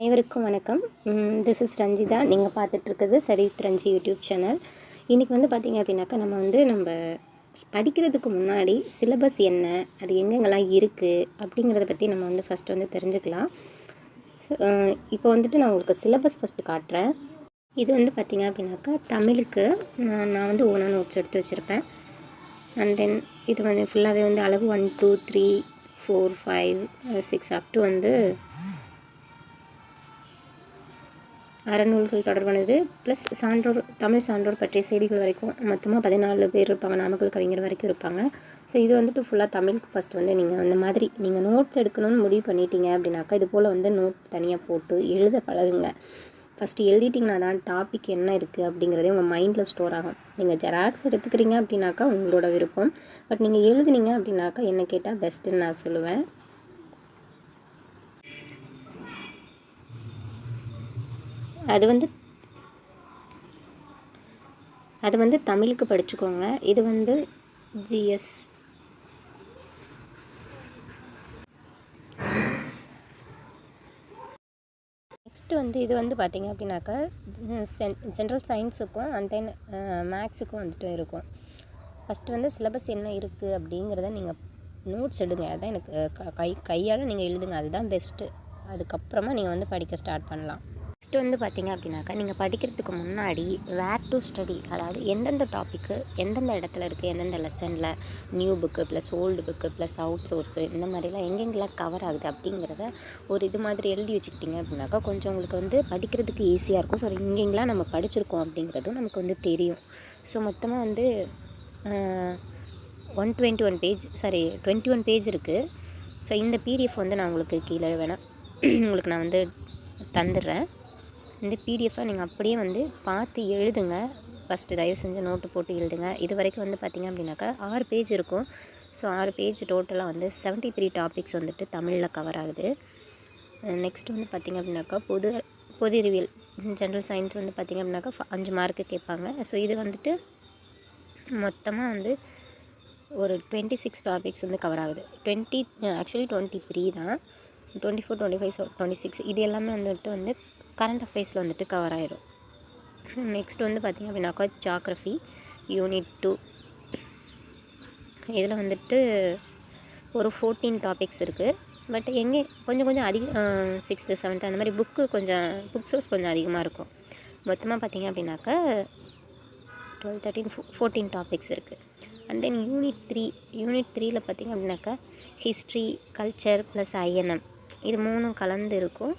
அனைவருக்கும் வணக்கம். This is Ranjitha. நீங்கள் பார்த்துட்ருக்குது சரித் ரஞ்சி யூடியூப் சேனல். இன்றைக்கி வந்து பார்த்திங்க அப்படின்னாக்கா நம்ம வந்து நம்ம படிக்கிறதுக்கு முன்னாடி சிலபஸ் என்ன அது எங்கெங்கெல்லாம் இருக்குது அப்படிங்கிறத பற்றி நம்ம வந்து ஃபஸ்ட்டு வந்து தெரிஞ்சுக்கலாம். இப்போ வந்துட்டு நான் உங்களுக்கு சிலபஸ் ஃபஸ்ட்டு காட்டுறேன். இது வந்து பார்த்திங்க அப்படின்னாக்கா தமிழுக்கு நான் நான் வந்து ஓனாக நோட்ஸ் எடுத்து வச்சுருப்பேன். அண்ட் தென் இது வந்து ஃபுல்லாகவே வந்து அளவு one two three four five six up to வந்து அறநூல்கள் தொடர்பானது ப்ளஸ் சான்றோர் தமிழ் சான்றோர் பற்றிய செய்திகள் வரைக்கும் மொத்தமாக பதினாலு பேர் இருப்பாங்க நாமக்கல் கவிஞர் வரைக்கும் இருப்பாங்க. ஸோ இது வந்துட்டு ஃபுல்லாக தமிழுக்கு ஃபஸ்ட் வந்து நீங்கள் அந்த மாதிரி நீங்கள் நோட்ஸ் எடுக்கணும்னு முடிவு பண்ணிட்டீங்க அப்படின்னாக்கா இது போல் வந்து நோட் தனியாக போட்டு எழுத பழகுங்க. ஃபஸ்ட்டு எழுதிட்டிங்கன்னா தான் டாபிக் என்ன இருக்குது அப்படிங்கிறதே உங்கள் மைண்டில் ஸ்டோர் ஆகும். நீங்கள் ஜெராக்ஸ் எடுத்துக்கிறீங்க அப்படின்னாக்கா உங்களோட விருப்பம். பட் நீங்கள் எழுதுனீங்க அப்படின்னாக்கா என்ன கேட்டால் பெஸ்ட்டுன்னு நான் சொல்லுவேன். அது வந்து அது வந்து தமிழுக்கு படிச்சுக்கோங்க. இது வந்து ஜிஎஸ் நெக்ஸ்ட்டு வந்து இது வந்து பார்த்திங்க அப்படின்னாக்கா சென் ஜென்ரல் சயின்ஸுக்கும் அண்ட் தென் மேக்ஸுக்கும் வந்துட்டு இருக்கும். ஃபஸ்ட்டு வந்து சிலபஸ் என்ன இருக்குது அப்படிங்கிறத நீங்கள் நோட்ஸ் எடுங்க. அதுதான் எனக்கு கை கையால் நீங்கள் எழுதுங்க. அதுதான் பெஸ்ட்டு அதுக்கப்புறமா நீங்கள் வந்து படிக்க ஸ்டார்ட் பண்ணலாம். நெக்ஸ்ட்டு வந்து பார்த்திங்க அப்படின்னாக்கா நீங்கள் படிக்கிறதுக்கு முன்னாடி வேர் டு ஸ்டடி அதாவது எந்தெந்த டாப்பிக்கு எந்தெந்த இடத்துல இருக்குது எந்தெந்த லெசனில் new book plus old book plus outsource இந்த மாதிரிலாம் எங்கெங்கெல்லாம் கவர் ஆகுது அப்படிங்கிறத ஒரு இது மாதிரி எழுதி வச்சுக்கிட்டிங்க அப்படின்னாக்கா கொஞ்சம் உங்களுக்கு வந்து படிக்கிறதுக்கு ஈஸியாக இருக்கும். ஸோ இங்கெங்கெல்லாம் நம்ம படிச்சிருக்கோம் அப்படிங்கிறதும் நமக்கு வந்து தெரியும். ஸோ மொத்தமாக வந்து one twenty one page sorry twenty one page இருக்குது ஸோ இந்த பிடிஎஃப் வந்து நான் உங்களுக்கு கீழே வேணால் உங்களுக்கு நான் வந்து தந்துடுறேன். இந்த பிடிஎஃபை நீங்கள் அப்படியே வந்து பார்த்து எழுதுங்க. ஃபஸ்ட்டு தயவு செஞ்சு நோட்டு போட்டு எழுதுங்க. இது வரைக்கும் வந்து பார்த்திங்க அப்படின்னாக்கா ஆறு பேஜ் இருக்கும். ஸோ ஆறு பேஜ் டோட்டலாக வந்து செவன்ட்டி த்ரீ டாபிக்ஸ் வந்துட்டு தமிழில் கவர் ஆகுது. நெக்ஸ்ட் வந்து பார்த்திங்க அப்படின்னாக்கா பொது பொது அறிவியல் ஜென்ரல் சயின்ஸ் வந்து பார்த்திங்க அப்படின்னாக்கா அஞ்சு மார்க்கு கேட்பாங்க. ஸோ இது வந்துட்டு மொத்தமாக வந்து ஒரு டுவெண்ட்டி சிக்ஸ் டாபிக்ஸ் வந்து கவர் ஆகுது. டுவெண்ட்டி ஆக்சுவலி டுவெண்ட்டி த்ரீ தான். Twenty four twenty five twenty six இது எல்லாமே வந்துட்டு வந்து கரண்ட் அஃபேர்ஸில் வந்துட்டு கவர் ஆயிரும். நெக்ஸ்ட் வந்து பார்த்திங்க அப்படின்னாக்கா ஜாக்ரஃபி யூனிட் டூ இதில் வந்துட்டு ஒரு ஃபோர்டீன் டாபிக்ஸ் இருக்குது பட் எங்கே கொஞ்சம் கொஞ்சம் அதிக சிக்ஸ்த்து செவன்த்து அந்த மாதிரி புக்கு கொஞ்சம் புக் சோர்ஸ் கொஞ்சம் அதிகமாக இருக்கும். மொத்தமாக பார்த்திங்க அப்படின்னாக்கா twelve thirteen four fourteen topics இருக்குது and then unit three unit த்ரீயில் பார்த்திங்க அப்படின்னாக்கா ஹிஸ்ட்ரி கல்ச்சர் ப்ளஸ் ஐஎன்எம் இது மூணும் கலந்து இருக்கும்.